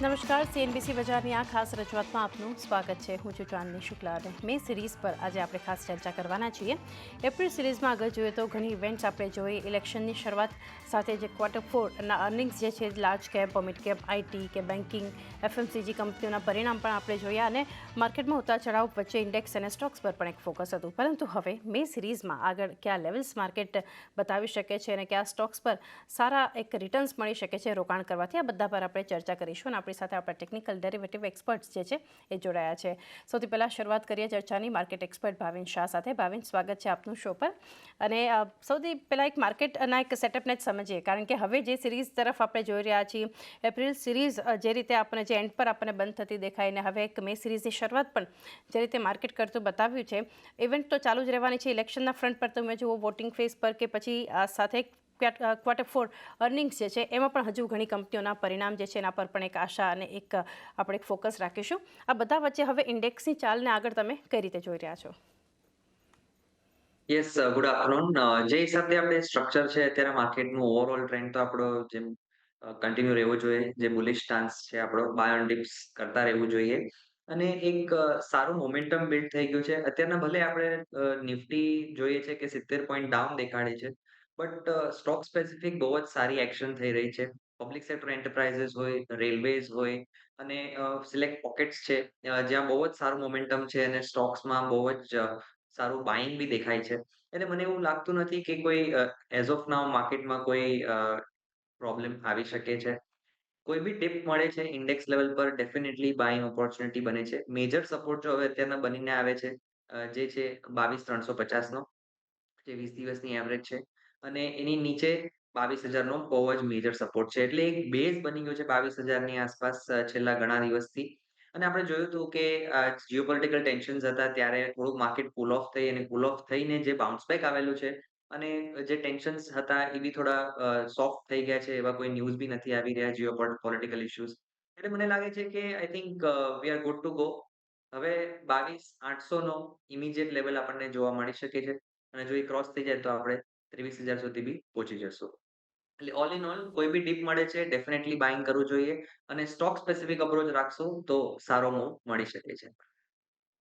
નમસ્કાર સીએનબીસી બજારની આ ખાસ રજૂઆતમાં આપનું સ્વાગત છે. હું છું ચાંદની શુક્લા અને મે સિરીઝ પર આજે આપણે ખાસ ચર્ચા કરવાના છીએ. એપ્રિલ સિરીઝમાં આગળ જોઈએ તો ઘણી ઇવેન્ટ્સ આપણે જોઈ. ઇલેક્શનની શરૂઆત સાથે જે ક્વાર્ટર ફોરના અર્નિંગ્સ જે છે large cap mid cap IT કે બેન્કિંગ એફએમસીજી કંપનીઓના પરિણામ પણ આપણે જોયા અને માર્કેટમાં ઉતાર ચઢાવ વચ્ચે ઇન્ડેક્સ અને સ્ટોક્સ પર પણ એક ફોકસ હતું. પરંતુ હવે મે સિરીઝમાં આગળ કયા લેવલ્સ માર્કેટ બતાવી શકે છે અને કયા સ્ટોક્સ પર સારા એક રિટર્ન્સ મળી શકે છે રોકાણ કરવાથી આ બધા પર આપણે ચર્ચા કરીશું અને આપણી સાથે આપણા ટેકનિકલ ડેરિવેટિવ એક્સપર્ટ્સ જે છે એ જોડાયા છે. સૌથી પહેલાં શરૂઆત કરીએ ચર્ચાની માર્કેટ એક્સપર્ટ ભાવિન શાહ સાથે. ભાવિન, સ્વાગત છે આપનું શો પર. અને સૌથી પહેલાં એક માર્કેટના એક સેટઅપને જ સમજીએ. કારણ કે હવે જે સિરીઝ તરફ આપણે જોઈ રહ્યા છીએ એપ્રિલ સિરીઝ જે રીતે આપણે જે એન્ડ પર આપણને બંધ થતી દેખાય અને હવે એક મે સિરીઝની શરૂઆત પણ જે રીતે માર્કેટ કરતું બતાવ્યું છે ઇવેન્ટ તો ચાલુ જ રહેવાની છે. ઇલેક્શનના ફ્રન્ટ પર તમે જુઓ વોટિંગ ફેસ પર કે પછી સાથે ક્વાર્ટર ફોર અર્નિંગ્સ જે છે, એમાં પણ હજુ ઘણી કંપનીઓના પરિણામ જે છે, એના પર પણ એક આશા અને એક આપણે ફોકસ રાખીશું. આ બધા વચ્ચે હવે ઇન્ડેક્સની ચાલને આગળ તમે કઈ રીતે જોઈ રહ્યા છો? યસ ગુડ આફ્ટરનૂન જે હિસાબથી આપણે સ્ટ્રક્ચર છે, અત્યારે માર્કેટનું ઓવરઓલ ટ્રેન્ડ તો આપણો જેમ કન્ટિન્યુ રહેવો જોઈએ, જે બુલિશ સ્ટાન્સ છે, આપણો બાયોન ડિપ્સ કરતા રહેવું જોઈએ. અને એક સારું મોમેન્ટમ બિલ્ડ થઈ ગયું છે. અત્યારના ભલે આપણે નિફ્ટી જોઈએ છે કે સિત્તેર પોઈન્ટ ડાઉન દેખાડે છે બટ સ્ટોક સ્પેસિફિક બહુ જ સારી એક્શન થઈ રહી છે. પબ્લિક સેક્ટર એન્ટરપ્રાઇઝીસ હોય, રેલવેઝ હોય અને સિલેક્ટ પોકેટ્સ છે જ્યાં બહુ જ સારું મોમેન્ટમ છે અને સ્ટોક્સમાં બહુ જ સારું બાઇંગ બી દેખાય છે. એટલે મને એવું લાગતું નથી કે કોઈ એઝ ઓફ નાવ માર્કેટમાં કોઈ પ્રોબ્લેમ આવી શકે છે. કોઈ બી ટિપ મળે છે, ઇન્ડેક્સ લેવલ પર ડેફિનેટલી બાઇંગ ઓપોર્ચ્યુનિટી બને છે. મેજર સપોર્ટ જો હવે અત્યારના બનીને આવે છે જે છે બાવીસ ત્રણસો પચાસનો, જે વીસ દિવસની એવરેજ છે. અને એની નીચે બાવીસ હજારનો બહુ જ મેજર સપોર્ટ છે. એટલે એક બેઝ બની ગયો છે બાવીસ હજારની આસપાસ છેલ્લા ઘણા દિવસથી. અને આપણે જોયું હતું કે જીઓપોલિટિકલ ટેન્શન્સ હતા ત્યારે થોડુંક માર્કેટ કુલ ઓફ થઈ અને કુલ ઓફ થઈને જે બાઉન્સ બેક આવેલું છે અને જે ટેન્શન્સ હતા એ બી થોડા સોફ્ટ થઈ ગયા છે એવા કોઈ ન્યૂઝ બી નથી આવી રહ્યા જીઓ પોલિટિકલ ઇશ્યુઝ એટલે મને લાગે છે કે I think we are good to go હવે બાવીસ આઠસો નો ઇમિડિયેટ લેવલ આપણને જોવા મળી શકે છે. અને જો એ ક્રોસ થઈ જાય તો આપણે ત્રેવીસ હજાર સુધી બી પહોંચી જશું. એટલે ઓલ ઇન ઓલ કોઈ બી ડીપ મળે છે ડેફિનેટલી બાઇંગ કરવું જોઈએ અને સ્ટોક સ્પેસિફિક અપ્રોચ રાખશો તો સારો મૂવ મળી શકે છે.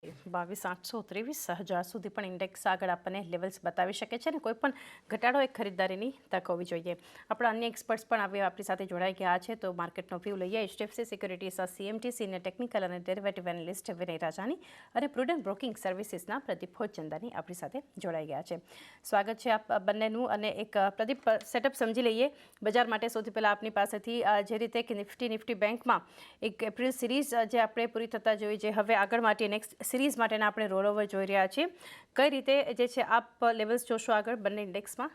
બાવીસ આઠસો ત્રેવીસ હજાર સુધી પણ ઇન્ડેક્સ આગળ આપણને લેવલ્સ બતાવી શકે છે અને કોઈ પણ ઘટાડો એક ખરીદદારીની તક હોવી જોઈએ. આપણા અન્ય એક્સપર્ટ્સ પણ આવી આપણી સાથે જોડાઈ ગયા છે, તો માર્કેટનો વ્યૂ લઈએ એચડીએફસી સિક્યુરિટીઝના સીએમટી સિનિયર ટેકનિકલ અને ડેરિવેટિવ એનાલિસ્ટ વિનય રાજાની અને પ્રુડન્ટ બ્રોકિંગ સર્વિસીસના પ્રદીપ ભોજચંદાની આપણી સાથે જોડાઈ ગયા છે. સ્વાગત છે આપ બંનેનું અને એક પ્રદીપ સેટઅપ સમજી લઈએ. બજાર માટે સૌથી પહેલાં આપની પાસેથી જે રીતે કે નિફ્ટી નિફ્ટી બેંકમાં એક એપ્રિલ સિરીઝ જે આપણે પૂરી થતા જોઈ જે હવે આગળ માટે નેક્સ્ટ સિરીઝ માટેના આપણે રોલ ઓવર જોઈ રહ્યા છીએ. કઈ રીતે જે છે આપ લેવલ્સ જોશો આગળ બંને ઇન્ડેક્સમાં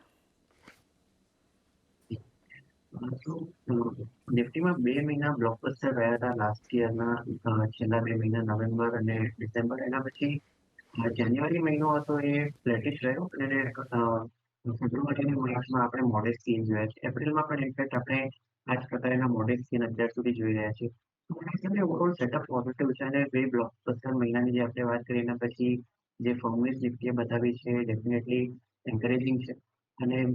નિફ્ટીમાં બે મહિના બ્લોકબસ્ટર રહ્યા હતા લાસ્ટ યરના છેલ્લા બે મહિના નવેમ્બર અને ડિસેમ્બર. એના પછી જાન્યુઆરી મહિનો હતો એ ફ્લેટિશ રહ્યો અને ફેબ્રુઆરી અને માર્ચમાં આપણે મોડેસ્ટ સીન જોયા છે. એપ્રિલમાં પણ ઇનફેક્ટ આપણે આ જ પ્રકારના મોડેલ સીન અત્યાર સુધી જોઈ રહ્યા છીએ. સેટઅપ પોઝિટિવ છે અને બે બ્લોકબસ્ટર મહિનાની જે આપણે વાત કરી એના પછી જે ફર્મવેઝ નિફ્ટીએ બતાવી છે ડેફિનેટલી એન્કરેજિંગ છે. અને ઓન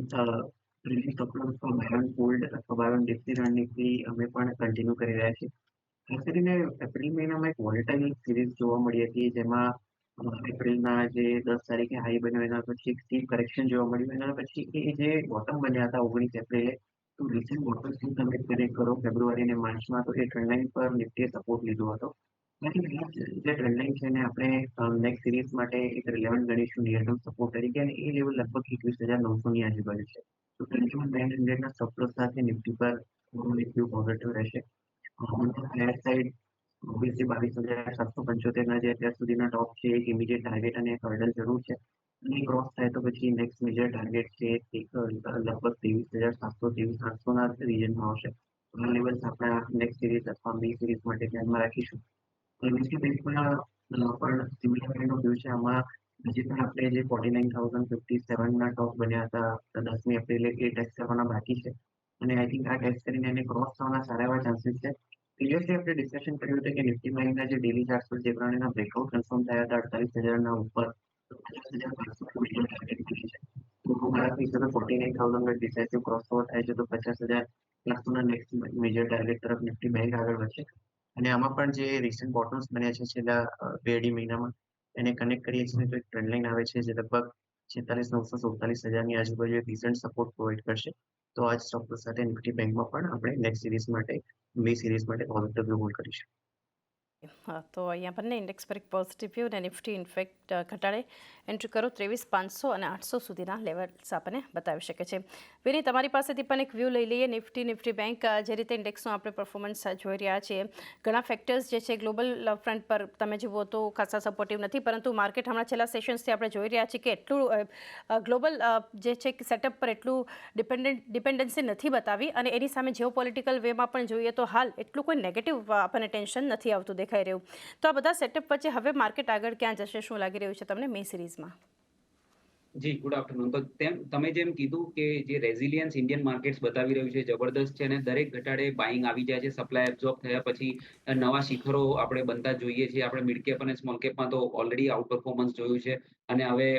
અથવા બાયોન ડિપ્સની રણનીતિ અમે પણ કન્ટિન્યુ કરી રહ્યા છીએ. ખાસ કરીને એપ્રિલ મહિનામાં એક વોલેટાઇલ સિરીઝ જોવા મળી હતી, જેમાં એપ્રિલના જે દસ તારીખે હાઈ બન્યો, એના પછી સ્ટીપ કરેક્શન જોવા મળ્યું, એના પછી એ જે બોટમ બન્યા હતા ઓગણીસ એપ્રિલે તો રિસેન્ટ બોટમ તમે કનેક્ટ કરો ફેબ્રુઆરી અને માર્ચમાં તો એ ટ્રેન્ડલાઇન પર નિફ્ટીએ સપોર્ટ લીધો હતો. બાકી આ જે ટ્રેન્ડલાઇન છે એને આપણે નેક્સ્ટ સિરીઝ માટે એક રિલેવન્ટ ગણીશું નિયર ટર્મ સપોર્ટ તરીકે અને એ લેવલ લગભગ એકવીસ હજાર નવસોની આજુબાજુ છે. તો ટ્વેન્ટી વન નાઇન હંડ્રેડના સપોર્ટ સાથે નિફ્ટી પર થોડું એક પોઝિટિવ રહેશે on the higher side obviously બાવીસ હજાર સાતસો પંચોતેરના જે અત્યાર સુધીના ટોપ છે, એક ઇમિડિયેટ ટાર્ગેટ અને એક હર્ડલ જરૂર છે. અને ક્રોસ થાય તો પછી નેક્સ્ટ મેજર ટાર્ગેટ છે, એક, લગભગ ત્રેવીસ હજાર સાતસો ત્રેવીસ આઠસોના રિજનમાં આવશે. આ લેવલ્સ આપણા નેક્સ્ટ સિરીઝ અથવા બી સિરીઝ માટે ધ્યાનમાં રાખીશું. નિફ્ટી બેંકમાં પણ સિમિલર કાઇન્ડ વ્યૂ છે, આમાં હજી પણ આપણે જે ફોર્ટી નાઇન થાઉઝન્ડ ફિફ્ટી સેવનના ટોપ બન્યા હતા દસમી એપ્રિલે એ ટેસ્ટ કરવાના બાકી છે. અને આઈ થિંક આ ટેસ્ટ કરીને એને ક્રોસ થવાના સારા એવા ચાન્સીસ છે. પ્રીવિયસલી આપણે ડિસ્કશન કર્યું હતું કે નિફ્ટી બેંકના જે ડેલી ચાર્ટ પર જે પ્રમાણેના બ્રેકઆઉટ કન્ફર્મ થયા હતા, અડતાલીસ હજારના ઉપર તો પચાસ હજાર પાંચસો ટાર્ગેટ ક્રોસ ઓવર થાય છે, તો પચાસ હજાર લાસ્ટના નેક્સ્ટ મેજર તરફ નિફ્ટી બેંક આગળ વધશે. અને આમાં પણ જે રિસન્ટ બોટમ્સ બન્યા છે, છેલ્લા બે મહિનામાં, એને કનેક્ટ કરીએ છીએ, તો એક ટ્રેન્ડ લાઇન આવે છે, જે લગભગ છેતાલીસ, નવસો સુડતાલીસ હજારની આજુબાજુ રિસન્ટ સપોર્ટ પ્રોવાઈડ કરશે. તો આજ સ્ટોક સાથે નિફ્ટી બેંકમાં પણ આપણે નેક્સ્ટ સિરીઝ માટે મે સિરીઝ માટે પોઝિટિવ વ્યૂ હોલ્ડ કરીશું. હા, તો અહીંયા બંને ઇન્ડેક્સ પર એક પોઝિટિવ વ્યૂ અને નિફ્ટી ઇન્ફેક્ટ ઘટાડે એન્ટ્રી કરો ત્રેવીસ પાંચસો અને આઠસો સુધીના લેવલ્સ આપણને બતાવી શકે છે. વિની તમારી પાસેથી પણ એક વ્યૂ લઈ લઈએ. નિફ્ટી નિફ્ટી બેંક જે રીતે ઇન્ડેક્સનું આપણે પરફોર્મન્સ જોઈ રહ્યા છીએ. ઘણા ફેક્ટર્સ જે છે ગ્લોબલ ફ્રન્ટ પર તમે જુઓ તો ખાસા સપોર્ટિવ નથી, પરંતુ માર્કેટ હમણાં છેલ્લા સેશન્સથી આપણે જોઈ રહ્યા છીએ કે એટલું ગ્લોબલ જે છે સેટઅપ પર એટલું ડિપેન્ડન્ટ ડિપેન્ડન્સી નથી બતાવી અને એની સામે જેઓ પોલિટિકલ વેમાં પણ જોઈએ તો હાલ એટલું કોઈ નેગેટિવ આપણને ટેન્શન નથી આવતું દેખાઈ રહ્યું. તો આ બધા સેટઅપ વચ્ચે હવે માર્કેટ આગળ ક્યાં જશે, શું લાગી રહ્યું છે તમને મે સિરીઝમાં? જી ગુડ આફ્ટરનૂન તો તેમ, તમે જેમ કીધું કે જે રેઝિલિયન્સ ઇન્ડિયન માર્કેટ્સ બતાવી રહ્યું છે, જબરદસ્ત છે અને દરેક ઘટાડે બાઇંગ આવી જાય છે સપ્લાય એબ્ઝોર્બ થયા પછી નવા શિખરો આપણે બનતા જોઈએ છીએ. આપણે મિડકેપ અને સ્મોલ કેપમાં તો ઓલરેડી આઉટ પરફોર્મન્સ જોયું છે. અને હવે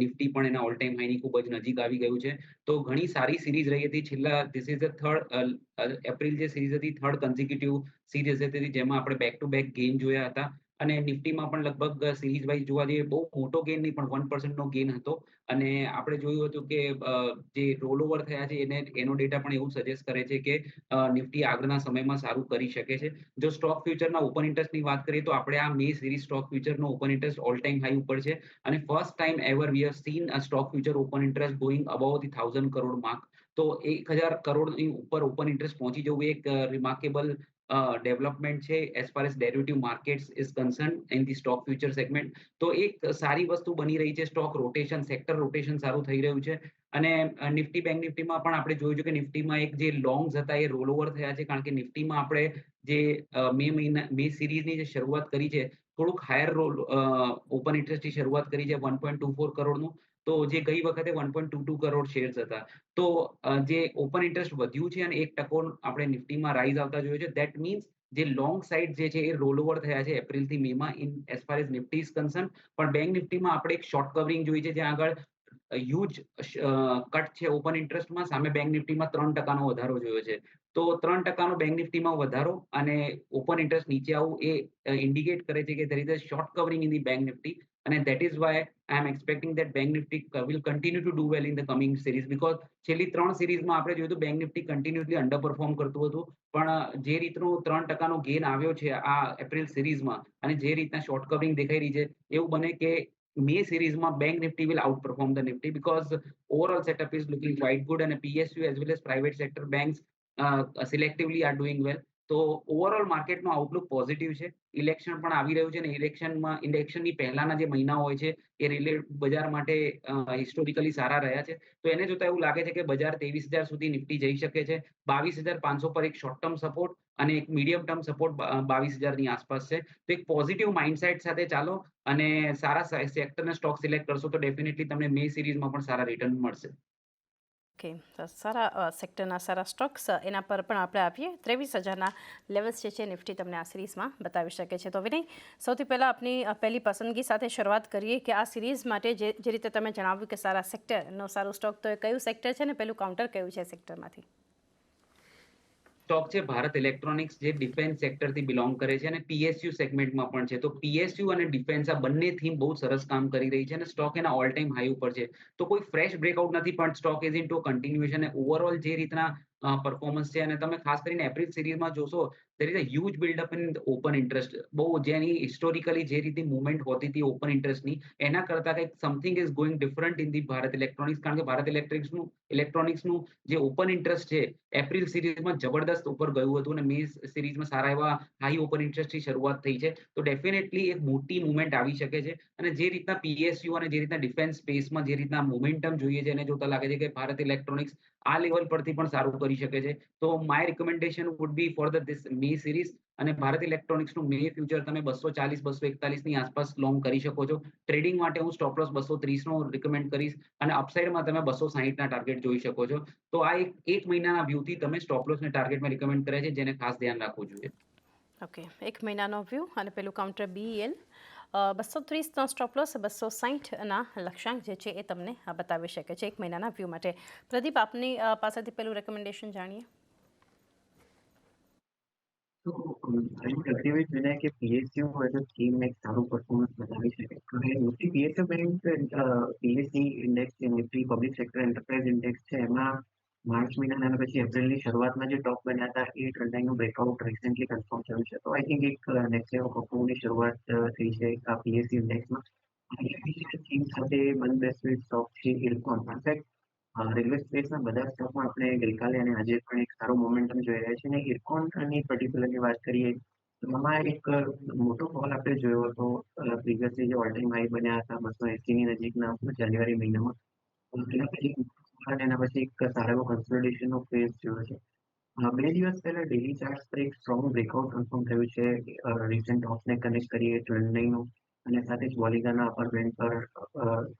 નિફ્ટી પણ એના ઓલ ટાઈમ હાઈની ખૂબ જ નજીક આવી ગયું છે. તો ઘણી સારી સિરીઝ રહી હતી. છેલ્લા this is the third April જે સિરીઝ હતી થર્ડ કન્ઝિક્યુટિવ સિરીઝ હતી જેમાં આપણે બેક ટુ બેક ગેઇન જોયા હતા. અને નિફ્ટીમાં પણ લગભગ સિરીઝ વાઇઝ જોવા જઈએ, બહુ મોટો ગેન નહીં, પણ વન પર્સન્ટનો ગેન હતો. અને આપણે જોયું હતું કે જે રોલ ઓવર થયા છે, એને, એનો ડેટા પણ એવું સજેસ્ટ કરે છે કે નિફ્ટી આગળના સમયમાં સારું કરી શકે છે. જો સ્ટોક ફ્યુચરના ઓપન ઇન્ટરેસ્ટની વાત કરીએ, તો આપણે આ May series stock ફ્યુચરનો open interest all time high ઉપર છે. અને first time ever we have seen stock future open interest going above the thousand crore mark તો એક હજાર કરોડની ઉપર ઓપન ઇન્ટરેસ્ટ પહોંચી જવું એક રિમાર્કેબલ ડેવલપમેન્ટ છે as far as derivative markets is concern in the stock future segment તો એક સારી વસ્તુ બની રહી છે સ્ટોક રોટેશન સેક્ટર રોટેશન સારું થઈ રહ્યું છે. અને નિફ્ટી બેંક નિફ્ટીમાં પણ આપણે જોયું છે કે નિફ્ટીમાં એક જે લોંગ્સ હતા એ રોલ ઓવર થયા છે, કારણ કે નિફ્ટીમાં આપણે જે મે મહિના, મે સિરીઝની જે શરૂઆત કરી છે, થોડુંક હાયર રોલ ઓપન ઇન્ટરેસ્ટની શરૂઆત કરી છે વન પોઈન્ટ ટુ ફોર કરોડનું. તો જે ગઈ વખતે one point two two crore shares હતા, તો જે ઓપન ઇન્ટરેસ્ટ વધ્યું છે અને એક ટકો આપણે નિફ્ટીમાં રાઇઝ આવતા જોયું છે દેટ મીન્સ જે લોંગ સાઇડ જે છે એ રોલ ઓવર થયા છે એપ્રિલથી મેમાં in as far as Nifty is concern પણ બેંક નિફ્ટીમાં આપણે એક શોર્ટ કવરિંગ જોઈ છે, જ્યાં આગળ હ્યુજ કટ છે ઓપન ઇન્ટરેસ્ટમાં સામે બેંક નિફ્ટીમાં ત્રણ ટકાનો વધારો જોયો છે. તો ત્રણ ટકાનો બેંક નિફ્ટીમાં વધારો અને ઓપન ઇન્ટરેસ્ટ નીચે આવવું એ ઇન્ડિકેટ કરે છે કે is a short covering in the bank Nifty અને that is why I am expecting that bank nifty uh, will continue to do well in the coming series because છેલ્લી ત્રણ સિરીઝમાં આપણે જોયું તો bank Nifty continuously under perform કરતું હતું પણ જે રીતનું ત્રણ ટકાનો ગેન આવ્યો છે આ એપ્રિલ સિરીઝમાં અને જે રીતના શોર્ટ કવરિંગ દેખાઈ રહી છે એવું બને કે મે સિરીઝમાં bank Nifty will outperform the nifty because overall setup is looking quite good અને PSU as well as private sector banks uh, selectively are doing well તો ઓવરઓલ માર્કેટનો આઉટલુક પોઝિટિવ છે. ઇલેક્શન પણ આવી રહ્યું છે ને ઇલેક્શનમાં ઇલેક્શનની પહેલાના જે મહિના હોય છે, એ રિલેટ બજાર માટે હિસ્ટોરિકલી સારા રહ્યા છે. તો એને જોતા એવું લાગે છે કે બજાર ત્રેવીસ હજાર સુધી નિફ્ટી જઈ શકે છે. બાવીસ હજાર પાંચસો પર એક શોર્ટ ટર્મ સપોર્ટ અને એક મીડિયમ ટર્મ સપોર્ટ બાવીસ હજારની આસપાસ છે. તો એક પોઝિટિવ માઇન્ડસેટ સાથે ચાલો અને સારા સેક્ટરને સ્ટોક સિલેક્ટ કરશો તો ડેફિનેટલી તમને મે સિરીઝમાં પણ સારા રિટર્ન મળશે. ઓકે સારા સેક્ટરના સારા સ્ટોક્સ એના પર પણ આપણે આપીએ ત્રેવીસ હજારના લેવલ્સ જે છે નિફ્ટી તમને આ સિરીઝમાં બતાવી શકે છે. તો વિનય, સૌથી પહેલાં આપની પહેલી પસંદગી સાથે શરૂઆત કરીએ કે આ સિરીઝ માટે જે જે રીતે તમે જણાવ્યું કે સારા સેક્ટરનો સારું સ્ટોક તો એ કયું સેક્ટર છે ને પેલું કાઉન્ટર કયું છે સેક્ટરમાંથી સ્ટોક છે, ભારત ઇલેક્ટ્રોનિક્સ જે ડિફેન્સ સેક્ટરથી બિલોંગ કરે છે અને પીએસયુ સેગમેન્ટમાં પણ છે. તો પીએસયુ અને ડિફેન્સ આ બંને થીમ બહુ સરસ કામ કરી રહી છે અને સ્ટોક એના ઓલ ટાઈમ હાઈ ઉપર છે. તો કોઈ ફ્રેશ બ્રેકઆઉટ નથી, પણ stock is in to continuation overall જે રીતના પરફોર્મન્સ છે અને તમે ખાસ કરીને એપ્રિલ સિરીઝમાં જોશો there is a huge buildup in open interest બહુ જેની હિસ્ટોરિકલી જે રીતે મુવમેન્ટ હોતી હતી ઓપન ઇન્ટરેસ્ટની એના કરતા કંઈક something is going different in the Bharat electronics કારણ કે ભારત ઇલેક્ટ્રિક્સનું ઇલેક્ટ્રોનિક્સનું જે ઓપન ઇન્ટરેસ્ટ છે એપ્રિલ સિરીઝમાં જબરદસ્ત ઉપર ગયું હતું અને મે સિરીઝમાં સારા એવા હાઈ ઓપન ઇન્ટરેસ્ટથી શરૂઆત થઈ છે. તો ડેફિનેટલી એક મોટી મુવમેન્ટ આવી શકે છે અને જે રીતના પીએસયુ અને જે રીતના ડિફેન્સ સ્પેસમાં જે રીતના મોમેન્ટમ જોઈએ છે, એને જોતા લાગે છે કે ભારત ઇલેક્ટ્રોનિક્સ આ લેવલ પરથી પણ સારું કરી શકે છે. તો my recommendation would be for the this May series અને ભારત ઇલેક્ટ્રોનિક્સનું મે ફ્યુચર તમે બસો ચાલીસ, બસો એકતાલીસની આસપાસ લોંગ કરી શકો છો. ટ્રેડિંગ માટે હું સ્ટોપ લોસ બસો ત્રીસનો રિકમેન્ડ કરીશ અને અપસાઇડમાં તમે બસો સાહીઠના ટાર્ગેટ જોઈ શકો છો. તો આ એક એક મહિનાના વ્યૂથી તમે સ્ટોપ લોસને ટાર્ગેટમાં રિકમેન્ડ કરે છે, જેને ખાસ ધ્યાન રાખવું જોઈએ. ઓકે એક મહિનાનો વ્યૂ અને પેલું કાઉન્ટર બીએલ બસો ત્રીસનો સ્ટોપલોસ બસો સાહીઠના લક્ષ્યાંક જે છે એ તમને બતાવી શકે છે એક મહિનાના વ્યૂ માટે. પ્રદીપ, આપની પાસેથી પેલું રેકમેન્ડેશન જાણીએ. પ્રતિવેશ હોય તો PSC index public sector enterprise index છે, એમાં માર્ચ મહિનાના પછી એપ્રિલની શરૂઆતમાં જે ટોપ બન્યા હતા, એ ટ્રેન્ડ લાઇનનું બ્રેકઆઉટ રિસેન્ટલી કન્ફર્મ થયું છે. તો આઈ થિંક એક નેક્સ્ટ લેવલ પરફોર્મની શરૂઆત થઈ છે આ પીએસસી ઇન્ડેક્સમાં થીમ સાથે બંધ બેસવી સ્ટોક છે ઇરકોન ઇનફેક્ટ રેલવે સ્પેસના બધા સ્ટોકમાં આપણે ગઈકાલે અને આજે પણ એક સારો મોમેન્ટમ જોઈ રહ્યા છીએ. અને ઇરકોનની પર્ટિક્યુલરલી વાત કરીએ, તો આમાં એક મોટો ફોલ આપણે જોયો હતો પ્રીવિયસલી જે ઓલ ટાઈમ હાઈ બન્યા હતા, બસો એસીની નજીકના, જાન્યુઆરી મહિનામાં. અને એના પછી એક સારો એવો કન્સોલિડેશનનો ફેઝ જોયો છે. બે દિવસ પહેલા ડેલી ચાર્ટ્સ પર એક સ્ટ્રોંગ બ્રેકઆઉટ કન્ફર્મ થયું છે. રિસેન્ટ ઓફને કનેક્ટ કરીએ ટ્રેન્ડ લાઇનનું અને સાથે જ બોલિગાના અપર બેન્ડ પર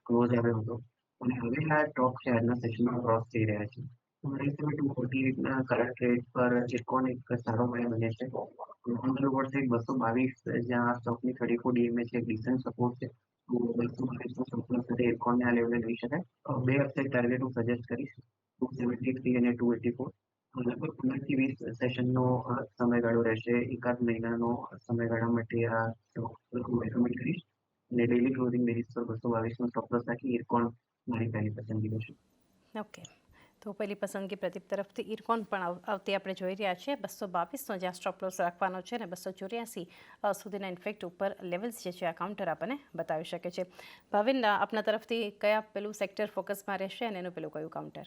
ક્લોઝ આવ્યો હતો. અને હવે આ ટોપ છે, આજના સેશનમાં ક્રોસ થઈ રહ્યા છે. મારી હિસાબે ટુ રેટ પર ઇરકોન એક સારો બાય બને છે. વર્ષે એક બસો બાવીસ જ્યાં સ્ટોકની થર્ટી ફોર ડીએમએ છે, એક ડિસન્ટ સપોર્ટ છે. તો બસો બાવીસનો સપોર્ટ સાથે ઇરકોનને આ લેવલે લઈ શકાય બે વેબસાઇટ ટાર્ગેટ હું સજેસ્ટ કરીશ. ટુ સેવન્ટી થ્રી અને ટુ એટી ફોર લગભગ પંદરથી વીસ સેશનનો સમયગાળો રહેશે. એકાદ મહિનાનો સમયગાળા માટે આ હું રેકમેન્ડ કરીશ. અને ડેલી ક્લોઝિંગ બેઝિસ પર બસો બાવીસનો સ્ટોપ રાખી ઇરકોન મારી પહેલી પસંદગી રહેશે ઓકે તો પહેલી પસંદગી પ્રદીપ તરફથી ઇરકોન પણ આવ- આવતી આપણે જોઈ રહ્યા છીએ. બસો બાવીસનો જ્યાં સ્ટોપલોસ રાખવાનો છે અને બસો ચોર્યાસી સુધીના ઇન્ફેક્ટ ઉપર લેવલ્સ જે છે આ કાઉન્ટર આપણને બતાવી શકે છે. ભાવિન આપના તરફથી કયા પેલું સેક્ટર ફોકસમાં રહેશે અને એનું પેલું કયું કાઉન્ટર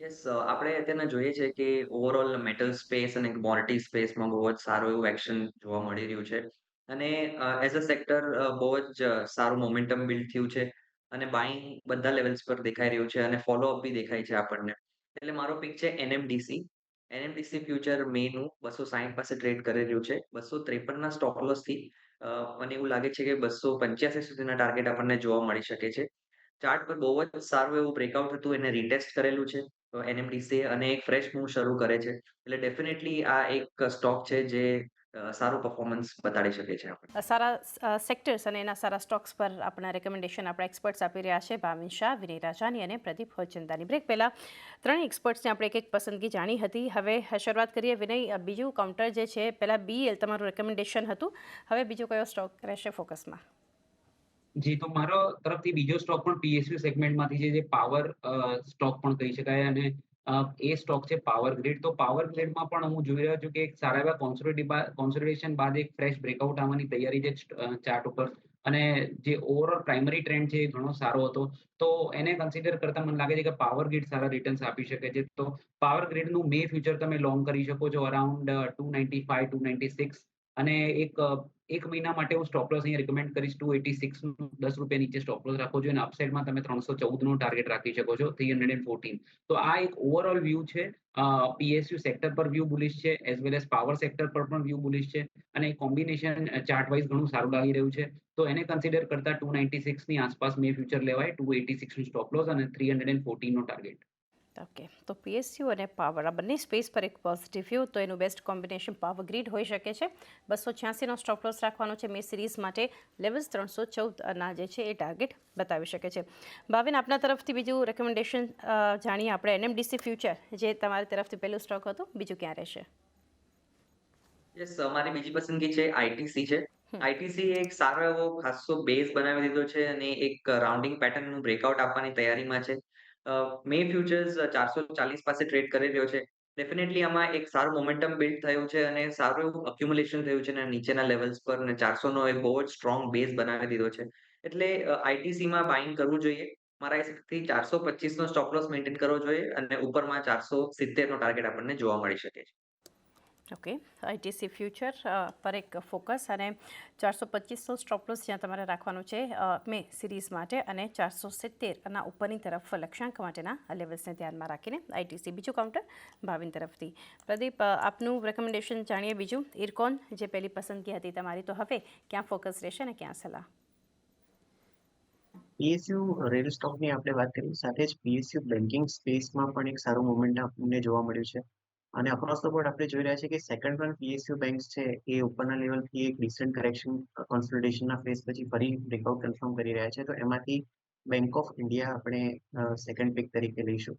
યસ આપણે અત્યારના જોઈએ છે કે ઓવરઓલ મેટલ સ્પેસ અને કોમોડિટી સ્પેસમાં બહુ જ સારું એવું એક્શન જોવા મળી રહ્યું છે. અને એઝ અ સેક્ટર બહુ જ સારું મોમેન્ટમ બિલ્ડ થયું છે. અને બાઇંગ બધા લેવલ્સ પર દેખાઈ રહ્યું છે અને ફોલો અપ બી દેખાય છે આપણને. એટલે મારો પિક છે એનએમડીસી એનએમડીસી ફ્યુચર મેનું બસો સાહીઠ પાસે ટ્રેડ કરી રહ્યું છે. બસો ત્રેપનના સ્ટોક લોસથી મને એવું લાગે છે કે બસો પંચ્યાસી સુધીના ટાર્ગેટ આપણને જોવા મળી શકે છે. ચાર્ટ પર બહુ જ સારું એવું બ્રેકઆઉટ હતું, એને રીટેસ્ટ કરેલું છે. એનએમડીસી અને એક ફ્રેશ મૂવ શરૂ કરે છે. એટલે ડેફિનેટલી આ એક સ્ટોક છે જે સારું પરફોર્મન્સ બતાડી શકે છે સારા સેક્ટર્સ અને એના સારા સ્ટોક્સ પર આપણા રેકમેન્ડેશન આપણા એક્સપર્ટ્સ આપી રહ્યા છે. ભાવિન શાહ વિનય રાજાની અને પ્રદીપ હોચંદાની બ્રેક પહેલાં ત્રણેય એક્સપર્ટ્સને આપણે એક એક પસંદગી જાણી હતી. હવે શરૂઆત કરીએ વિનય બીજું કાઉન્ટર જે છે પહેલાં બીએલ તમારું રેકમેન્ડેશન હતું. હવે બીજો કયો સ્ટોક રહેશે ફોકસમાં જી તો મારો તરફથી બીજો સ્ટોક પણ પીએસયુ સેગમેન્ટમાંથી છે જે પાવર સ્ટોક પણ કહી શકાય અને એ સ્ટોક છે પાવર ગ્રીડ તો પાવર ગ્રીડમાં પણ હું જોઈ રહ્યો છું કે એક સારા એવા કોન્સોલિડેશન બાદ એક ફ્રેશ બ્રેકઆઉટ આવવાની તૈયારી છે ચાર્ટ ઉપર. અને જે ઓવરઓલ પ્રાઇમરી ટ્રેન્ડ છે એ ઘણો સારો હતો. તો એને કન્સિડર કરતા મને લાગે છે કે પાવર ગ્રીડ સારા રિટર્ન્સ આપી શકે છે. તો પાવર ગ્રીડનું મે ફ્યુચર તમે લોંગ કરી શકો છો around two ninety five two ninety six અને એક એક મહિના માટે હું સ્ટોપ લોસ અહીંયા રિકમેન્ડ કરીશ ટુ એટી સિક્સ દસ રૂપિયા નીચે સ્ટોપ લોસ રાખો છો અને અપસાઇડમાં તમે ત્રણસો ચૌદનું ટાર્ગેટ રાખી શકો છો થ્રી હંડ્રેડ એન્ડ ફોર્ટીન તો આ એક ઓવરઓલ વ્યૂ છે પીએસયુ સેક્ટર પર વ્યૂ બુલિશ છે as well as power sector પર પણ વ્યૂ બુલિશ છે, અને કોમ્બિનેશન ચાર્ટ વાઇઝ ઘણું સારું લાગી રહ્યું છે. તો એને કન્સિડર કરતા ટુ નાઇન્ટી સિક્સની આસપાસ મેં ફ્યુચર લેવાય ટુ એટી સિક્સનું સ્ટોપ લોસ અને થ્રી હંડ્રેડ એન્ડ ફોર્ટીનનો ટાર્ગેટ ઓકે તો પીએસયુ અને પાવર આ બંને સ્પેસ પર એક પોઝિટિવ વ્યૂ તો એનું બેસ્ટ કોમ્બિનેશન પાવર ગ્રીડ હોઈ શકે છે. બસો છ્યાસીનો સ્ટોપ લોસ રાખવાનો છે. મે સિરીઝ માટે લેવલ્સ ત્રણસો ચૌદના જે છે એ ટાર્ગેટ બતાવી શકે છે. ભાવિન આપના તરફથી બીજું રેકમેન્ડેશન જાણીએ આપણે એનએમડીસી ફ્યુચર જે તમારી તરફથી પહેલું સ્ટોક હતું બીજું ક્યાં રહેશે? યસ મારી બીજી પસંદગી છે આઈટીસી છે. આઈટીસી એક સારો એવો ખાસો બેઝ બનાવી દીધો છે અને એક રાઉન્ડિંગ પેટર્નનું બ્રેકઆઉટ આપવાની તૈયારીમાં છે. મે ફ્યુચર્સ ચારસો ચાલીસ પાસે ટ્રેડ કરી રહ્યો છે. ડેફિનેટલી આમાં એક સારું મોમેન્ટમ બિલ્ડ થયું છે અને સારું એવું અક્યુમ્યુલેશન થયું છે અને નીચેના લેવલ્સ પર અને ચારસો નો એક બહુ જ સ્ટ્રોંગ બેઝ બનાવી દીધો છે. એટલે આઈટીસીમાં બાઇંગ કરવું જોઈએ. મારા હિસાબથી ચારસો પચીસનો સ્ટોપ લોસ મેન્ટેન કરવો જોઈએ અને ઉપરમાં ચારસો સિત્તેરનો ટાર્ગેટ આપણને જોવા મળી શકે છે. ઓકે આઈટીસી ફ્યુચર પર એક ફોકસ અને ચારસો પચીસનો સ્ટોપલોસ જ્યાં તમારે રાખવાનું છે મે સિરીઝ માટે અને ચારસો સિત્તેરના ઉપરની તરફ લક્ષ્યાંક માટેના લેવલ્સને ધ્યાનમાં રાખીને આઈટીસી બીજું કાઉન્ટર ભાવિન તરફથી. પ્રદીપ આપનું રેકમેન્ડેશન જાણીએ બીજું? ઇરકોન જે પહેલી પસંદગી હતી તમારી, તો હવે ક્યાં ફોકસ રહેશે અને ક્યાં સલાહ? પીએસયુ રેલ સ્ટોકની આપણે વાત કરી સાથે જ પીએસયુ બેન્કિંગ સ્પેસમાં પણ એક સારું મોમેન્ટ આપણને જોવા મળ્યું છે. અને અક્રોસ ધ બોર્ડ આપણે જોઈ રહ્યા છીએ કે સેકન્ડ રન પીએસયુ બેંક્સ છે, એ ઉપરના લેવલથી એક રિસન્ટ કરેક્શન કોન્સોલિડેશનના ફેસ પછી ફરી બ્રેકઆઉટ કન્ફર્મ કરી રહ્યા છે. તો એમાંથી બેંક ઓફ ઇન્ડિયા આપણે સેકન્ડ પિક તરીકે લઈશું.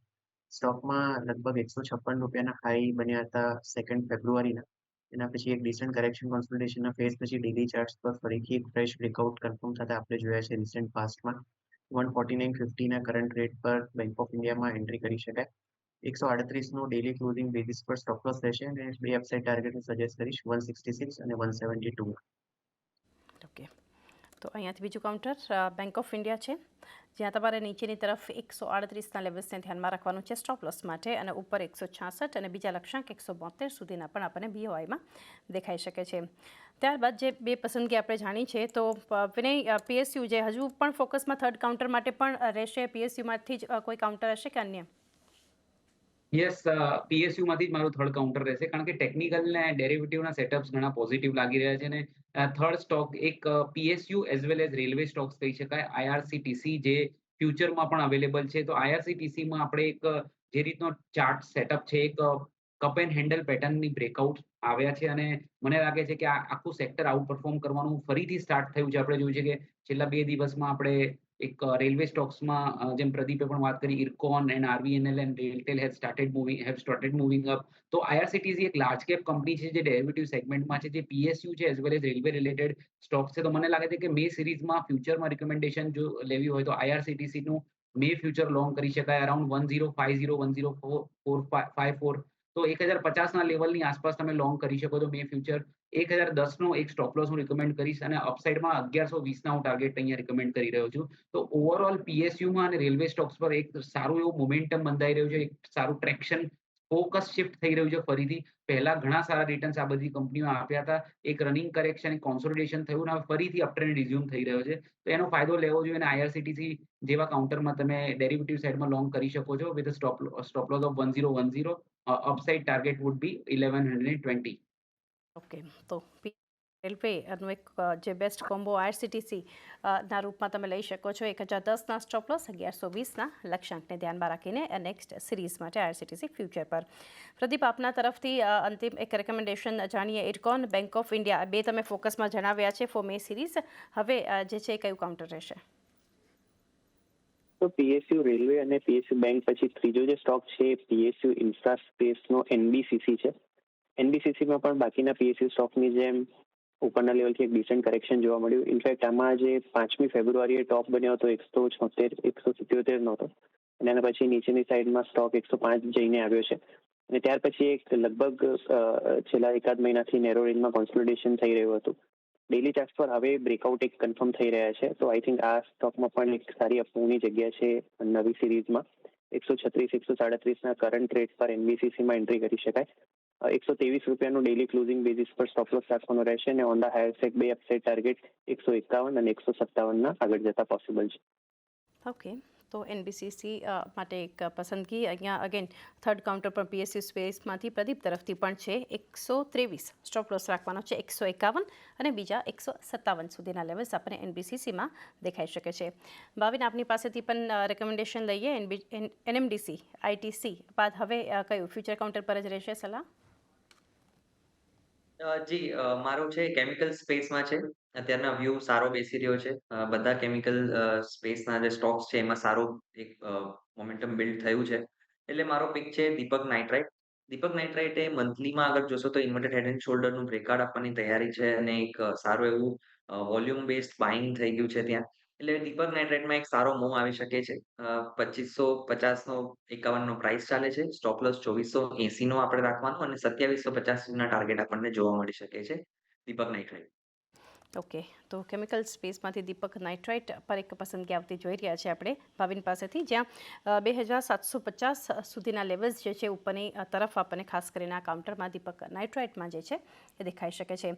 સ્ટોકમાં લગભગ એકસો છપ્પન રૂપિયાના હાઈ બન્યા હતા સેકન્ડ ફેબ્રુઆરીના એના પછી એક ડિસન્ટ કરેક્શન કોન્સોલિડેશનના ફેસ પછી ડેલી ચાર્ટ્સ પર ફરીથી એક ફ્રેશ બ્રેકઆઉટ કન્ફર્મ થતા આપણે જોયા છે રિસન્ટ પાસ્ટમાં વન ફોર્ટી નાઇન ફિફ્ટીના કરંટ રેટ પર બેંક ઓફ ઇન્ડિયામાં એન્ટ્રી કરી શકાય. એકસો આડત્રીસનો ડેલી ક્લોઝિંગ બેઝિસ પર સ્ટોપ લોસ રહેશે અને બે અપસાઇડ ટાર્ગેટ સજેસ્ટ કરીશ વન સિક્સટી સિક્સ અને વન સેવન્ટી ટુ ઓકે તો અહીંયાથી બીજું કાઉન્ટર બેંક ઓફ ઇન્ડિયા છે. જ્યાં તમારે નીચેની તરફ એકસો આડત્રીસના લેવલ્સને ધ્યાનમાં રાખવાનું છે સ્ટોપ લોસ માટે અને ઉપર એકસો છાસઠ અને બીજા લક્ષ્યાંક એકસો બોતેર સુધીના પણ આપણને બીઓઆઈમાં દેખાઈ શકે છે. ત્યારબાદ જે બે પસંદગી આપણે જાણી છે, તો વિનય પીએસયુ જે હજુ પણ ફોકસમાં થર્ડ કાઉન્ટર માટે પણ રહેશે. પીએસયુમાંથી જ કોઈ કાઉન્ટર હશે કે અન્ય? યસ પીએસયુ માંથી જ મારું થર્ડ કાઉન્ટર રહેશે, કારણ કે ટેકનિકલ ને ડેરિવેટિવના સેટઅપ્સ ઘણા પોઝિટિવ લાગી રહ્યા છે અને થર્ડ સ્ટોક એક PSU as well as railway stocks કહી શકાય. આઈઆરસીટીસી જે ફ્યુચરમાં પણ અવેલેબલ છે. તો આઈઆરસીટીસીમાં આપણે એક જે રીતનો ચાર્ટ સેટઅપ છે, એક કપ એન્ડ હેન્ડલ પેટર્નની બ્રેકઆઉટ આવ્યા છે અને મને લાગે છે કે આ આખું સેક્ટર આઉટ પરફોર્મ કરવાનું ફરીથી સ્ટાર્ટ થયું છે. આપણે જોયું છે કે છેલ્લા બે દિવસમાં આપણે એક રેલવે સ્ટોક્સમાં જેમ પ્રદીપે પણ વાત કરી Ircon and RVNL and RailTel have started moving have started moving up તો આઈઆરસીટીસી એક લાર્જ કેપ કંપની છે જે ડેરિવેટિવ સેગમેન્ટમાં છે, જે પીએસયુ છે as well as railway related stocks છે. તો મને લાગે છે કે મે સિરીઝમાં ફ્યુચરમાં રિકમેન્ડેશન જો લેવી હોય તો આઈઆરસીટીસીનું મે ફ્યુચર લોંગ કરી શકાય around one zero five zero one zero four five four તો એક હજાર પચાસના લેવલની આસપાસ તમે લોંગ કરી શકો તો મે ફ્યુચર એક હજાર દસનો એક સ્ટોપ લોસ હું રિકમેન્ડ કરીશ અને અપસાઇડમાં અગિયારસો વીસના હું ટાર્ગેટ અહીંયા રિકમેન્ડ કરી રહ્યો છું. તો ઓવરઓલ પીએસયુમાં અને રેલવે સ્ટોક્સ પર એક સારું એવું મોમેન્ટમ બંધાઈ રહ્યું છે, એક સારું ટ્રેક્શન ફોકસ શિફ્ટ થઈ રહ્યું છે ફરીથી. પહેલા ઘણા સારા રિટર્ન્સ આ બધી કંપનીઓ આપ્યા હતા. એક રનિંગ કરેક્શન કોન્સોલિડેશન થયું અને ફરીથી અપટ્રેન્ડ રિઝ્યુમ થઈ રહ્યો છે. તો એનો ફાયદો લેવો જોઈએ અને આઈઆરસીટીસી જેવા કાઉન્ટરમાં તમે ડેરિવેટિવ સાઇડમાં લોંગ કરી શકો છો. With stop stop loss of one zero one zero upside target would be eleven hundred twenty okay, તો રેલવે નું એક જે બેસ્ટ કોમ્બો આઈઆરસીટીસી ના રૂપમાં તમે લઈ શકો છો એક હજાર દસના સ્ટોપ લોસ અગિયારસો વીસના લક્ષ્યાંકને ધ્યાનમાં રાખીને નેક્સ્ટ સિરીઝ માટે આઈઆરસીટીસી ફ્યુચર પર. પ્રદીપ, આપના તરફથી અંતિમ એક રેકમેન્ડેશન જાણીએ. ઇરકોન બેંક ઓફ ઇન્ડિયા બે તમે ફોકસમાં જણાવ્યા છે ફોર મે સિરીઝ હવે જે છે એ કયું કાઉન્ટર રહેશે? તો પીએસયુ રેલવે અને પીએસયુ બેંક પછી ત્રીજો જે સ્ટોક છે પીએસયુ ઇન્ફ્રા સ્પેસનો એનબીસીસી છે. એનબીસીસીમાં પણ બાકીના પીએસસી સ્ટોકની જેમ ઉપરના લેવલથી એક ડિસન્ટ કરેક્શન જોવા મળ્યું. ઇનફેક્ટ આમાં જે પાંચમી ફેબ્રુઆરીએ ટોપ બન્યો હતો એકસો છોતેર, એકસો સિત્યોતેર નો હતો. અને એના પછી નીચેની સાઈડમાં સ્ટોક એકસો પાંચ જઈને આવ્યો છે. અને ત્યાર પછી એક લગભગ છેલ્લા એકાદ મહિનાથી નેરો રેન્જમાં કોન્સોલિડેશન થઈ રહ્યું હતું. ડેલી ચાર્ટ પર હવે બ્રેકઆઉટ એક કન્ફર્મ થઈ રહ્યા છે. તો આઈ થિંક આ સ્ટોકમાં પણ એક સારી અપૂની જગ્યા છે નવી સિરીઝમાં એકસો છત્રીસ, એકસો સાડત્રીસના કરંટ રેટ પર એનબીસીસીમાં એન્ટ્રી કરી શકાય. એકસો ત્રેવીસ રૂપિયાનું ડેલી ક્લોઝિંગ બેઝિસ પર સ્ટોપ લોસ રાખવાનો રહેશે અને ઓન ધ હાયર સેટ બે અપસાઇડ ટાર્ગેટ એકસો એકાવન અને એકસો સત્તાવનના આગળ જતા પોસિબલ છે. ઓકે તો એનબીસીસી માટે એક પસંદગી અહીંયા અગેન થર્ડ કાઉન્ટર પર પીએસયુ સ્પેસમાંથી પ્રદીપ તરફથી પણ છે. એકસો ત્રેવીસ સ્ટોપ લોસ રાખવાનો છે. એકસો એકાવન અને બીજા એકસો સત્તાવન સુધીના લેવલ્સ આપણને એનબીસીસીમાં દેખાઈ શકે છે. ભાવિન, આપની પાસેથી પણ રેકમેન્ડેશન લઈએ. એનબી એનએમડીસી આઈટીસી બાદ હવે કયું? ફ્યુચર કાઉન્ટર પર જ રહેશે સલાહ? અ, જી અ, મારું છે કેમિકલ સ્પેસમાં છે. અત્યારના વ્યૂ સારો બેસી રહ્યો છે. અ, બધા કેમિકલ સ્પેસના જે સ્ટોક્સ છે એમાં સારું એક મોમેન્ટમ બિલ્ડ થયું છે. એટલે મારો પિક છે દીપક નાઇટ્રાઇટ. દીપક નાઇટ્રાઇટે મંથલીમાં આગળ જોશો તો ઇન્વર્ટેડ હેડ એન્ડ શોલ્ડરનું બ્રેકઆઉટ આપવાની તૈયારી છે અને એક અ, સારું એવું વોલ્યુમ બેઝડ બાઇંગ થઈ ગયું છે ત્યાં. એટલે દીપક નાઇટ્રેટમાં એક સારો મૂવ આવી શકે છે. પચીસો પચાસનો એકાવનનો પ્રાઇસ ચાલે છે. સ્ટોપ લોસ ચોવીસો એસીનો આપણે રાખવાનો અને સત્યાવીસો પચાસ સુધીના ટાર્ગેટ આપણને જોવા મળી શકે છે. દીપક નાઇટ્રાઇટ ઓકે, તો કેમિકલ સ્પેસમાંથી દીપક નાઇટ્રાઇટ પર એક પસંદગી આવતી જોઈ રહ્યા છે આપણે ભાવિન પાસેથી, જ્યાં બે હજાર સાતસો પચાસ સુધીના લેવલ્સ જે છે ઉપરની તરફ આપણને ખાસ કરીને આ કાઉન્ટરમાં દીપક નાઇટ્રાઇટમાં જે છે એ દેખાઈ શકે છે.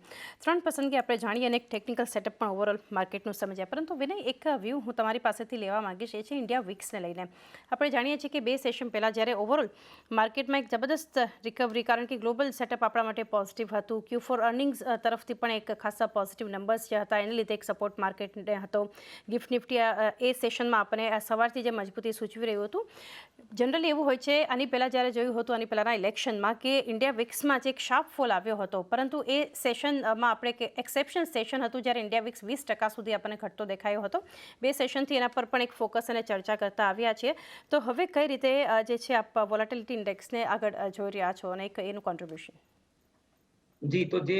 ત્રણ પસંદગી આપણે જાણીએ અને એક ટેકનિકલ સેટઅપ પણ ઓવરઓલ માર્કેટનું સમજ્યા. પરંતુ વિનય, એક વ્યૂ હું તમારી પાસેથી લેવા માંગીશ, એ છે ઇન્ડિયા વીક્સને લઈને. આપણે જાણીએ છીએ કે બે સેશન પહેલાં જ્યારે ઓવરઓલ માર્કેટમાં એક જબરદસ્ત રિકવરી કારણ કે ગ્લોબલ સેટઅપ આપણા માટે પોઝિટિવ હતું. ક્યુ ફોર અર્નિંગ્સ તરફથી પણ એક ખાસા પોઝિટિવ નંબર નંબર્સ જે હતા, એને લીધે એક સપોર્ટ માર્કેટ હતો. ગિફ્ટ નિફ્ટી એ સેશનમાં આપણે સવારથી જે મજબૂતી સૂચવી રહ્યું હતું જનરલી એવું હોય છે, આની પહેલાં જ્યારે જોયું હતું, આની પહેલાંના ઇલેક્શનમાં કે ઇન્ડિયા વિક્સમાં જે એક શાર્પ ફોલ આવ્યો હતો. પરંતુ એ સેશનમાં આપણે એક્સેપ્શન સેશન હતું જ્યારે ઇન્ડિયા વિક્સ વીસ ટકા સુધી આપણને ઘટતો દેખાયો હતો. બે સેશનથી એના પર પણ એક ફોકસ અને ચર્ચા કરતા આવ્યા છીએ. તો હવે કઈ રીતે જે છે આપ વોલેટિલિટી ઇન્ડેક્સને આગળ જોઈ રહ્યા છો અને એક એનું કોન્ટ્રીબ્યુશન જી, તો જે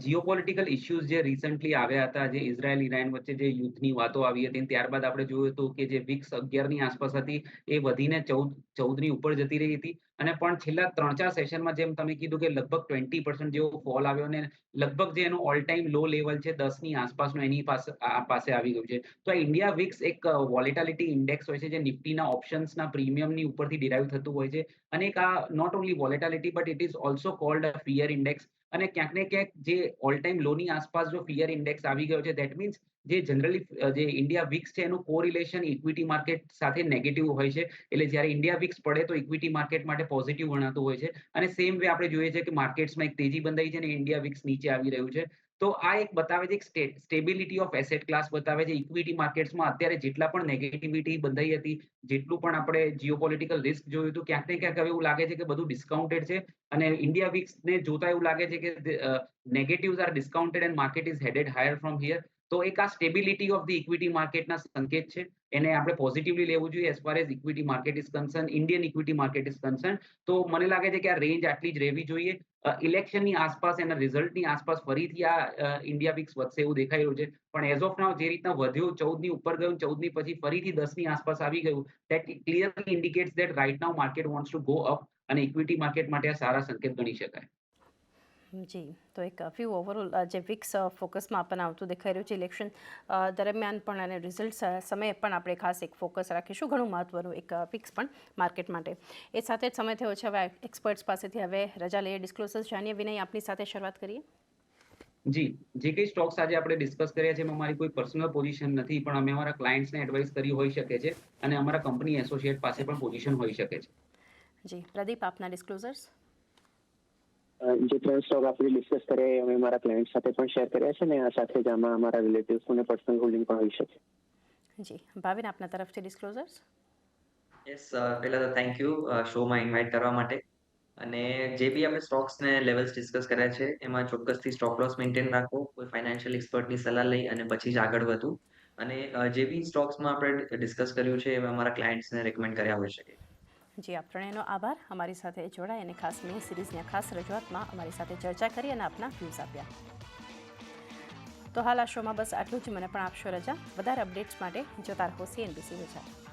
જીઓપોલિટિકલ ઇશ્યુઝ જે રિસન્ટલી આવ્યા હતા, જે ઇઝરાયલ ઈરાન વચ્ચે જે યુદ્ધની વાતો આવી હતી ત્યારબાદ આપણે જોયું હતું કે જે વિક્સ અગિયારની આસપાસ હતી, એ વધીને ચૌદ, ચૌદની ઉપર જતી રહી હતી. અને પણ છેલ્લા ત્રણ ચાર સેશનમાં જેમ તમે કીધું કે લગભગ ટ્વેન્ટી પર્સન્ટ જેવો ફોલ આવ્યો અને લગભગ જે એનો ઓલ ટાઈમ લો લેવલ છે દસની આસપાસનું એની પાસે પાસે આવી ગયું છે. તો આ ઇન્ડિયા વિક્સ એક વોલેટાલિટી ઇન્ડેક્સ હોય છે જે નિફ્ટીના ઓપ્શન્સના પ્રીમિયમની ઉપરથી ડિરાઈવ થતું હોય છે. અને એક આ not only volatility but it is also called a fear index અને ક્યાંક ને ક્યાંક જે ઓલ ટાઈમ લોની આસપાસ જો ફિયર ઇન્ડેક્સ આવી ગયો છે ધેટ મીન્સ જે જનરલી જે ઇન્ડિયા વિક્સ છે, એનું કોરિલેશન ઇક્વિટી માર્કેટ સાથે નેગેટિવ હોય છે. એટલે જ્યારે ઇન્ડિયા વિક્સ પડે તો ઇક્વિટી માર્કેટ માટે પોઝિટિવ ગણાતું હોય છે. અને સેમ વે આપણે જોઈએ છે કે માર્કેટ્સમાં એક તેજી બંધાઈ છે અને ઇન્ડિયા વિક્સ નીચે આવી રહ્યું છે. તો આ એક બતાવે છે એક સ્ટેબિલિટી ઓફ એસેટ ક્લાસ બતાવે છે. ઇક્વિટી માર્કેટ્સમાં અત્યારે જેટલા પણ નેગેટિવિટી બંધાઈ હતી, જેટલું પણ આપણે જીઓપોલિટિકલ રિસ્ક જોયું હતું, ક્યાંક ને ક્યાંક હવે એવું લાગે છે કે બધું ડિસ્કાઉન્ટેડ છે. અને ઇન્ડિયા વિક્સ ને જોતા એવું લાગે છે કે negatives are discounted and market is headed higher from here તો એક આ સ્ટેબિલિટી ઓફ ધી ઇક્વિટી માર્કેટના સંકેત છે. એને આપણે પોઝિટિવલી લેવું જોઈએ as far as equity market is concern Indian equity market is concern તો મને લાગે છે કે આ રેન્જ આટલી જ રહેવી જોઈએ. ઇલેક્શનની આસપાસ એના રિઝલ્ટની આસપાસ ફરીથી આ ઇન્ડિયા વિક્સ વધશે એવું દેખાઈ રહ્યું છે. પણ એઝ ઓફ નાવ જે રીતના વધ્યું ચૌદની ઉપર ગયું ચૌદની પછી ફરીથી દસની આસપાસ આવી ગયું that clearly indicates that right now market wants to go up અને ઇક્વિટી માર્કેટ માટે આ સારા સંકેત ગણી શકાય. જી તો એક ફ્યુ ઓવરઓલ જે વિક્સ ફોકસમાં આપણને આવતું દેખાઈ રહ્યું છે ઇલેક્શન દરમિયાન પણ અને રિઝલ્ટ સમયે પણ આપણે ખાસ એક ફોકસ રાખીશું ઘણું મહત્વનું એક વિક્સ પણ માર્કેટ માટે. એ સાથે જ સમય થયો છે હવે એક્સપર્ટ્સ પાસેથી હવે રજા લઈએ ડિસ્ક્લોઝર્સ જાણીએ. વિનય આપની સાથે શરૂઆત કરીએ. જી જે કઈ સ્ટોક્સ આજે આપણે ડિસ્કસ કર્યા છે એમાં મારી કોઈ પર્સનલ પોઝિશન નથી પણ અમે અમારા ક્લાયન્ટ્સને એડવાઇસ કરી હોઈ શકે છે અને અમારા કંપની એસોસિએટ પાસે પણ પોઝિશન હોઈ શકે છે. જી પ્રદીપ આપના ડિસ્ક્લોઝર્સ જે ત્રણ સ્ટોક આપણે ડિસ્કસ કર્યા અમે મારા ક્લાયન્ટ સાથે પણ શેર કર્યા છે ને આ સાથે જ આમાં અમારા રિલેટિવ્સને પર્સનલ હોલ્ડિંગ પણ હોઈ શકે જી ભાવિન આપના તરફથી ડિસ્ક્લોઝર્સ યસ પહેલા તો થેન્ક યુ શોમાં ઇન્વાઇટ કરવા માટે. અને જે બી આપણે સ્ટોક્સને લેવલ્સ ડિસ્કસ કર્યા છે એમાં ચોક્કસથી સ્ટોપ લોસ મેન્ટેન રાખો કોઈ ફાઇનાન્શિયલ એક્સપર્ટની સલાહ લઈ અને પછી જ આગળ વધવું અને જે બી સ્ટોક્સમાં આપણે ડિસ્કસ કર્યું છે એ અમારા ક્લાયન્ટ્સને રેકમેન્ડ કર્યા હોઈ શકે. જી, આપ ત્રણેયનો આભાર. અમારી સાથે જોડાય અને ખાસ મે સિરીઝની ખાસ રજૂઆતમાં અમારી સાથે ચર્ચા કરી અને આપના વ્યૂઝ આપ્યા. તો હાલ આ શોમાં બસ આટલું જ. મને પણ આપશો રજા. વધારે અપડેટ્સ માટે જોતા રહો સીએનબીસી ગુજરાત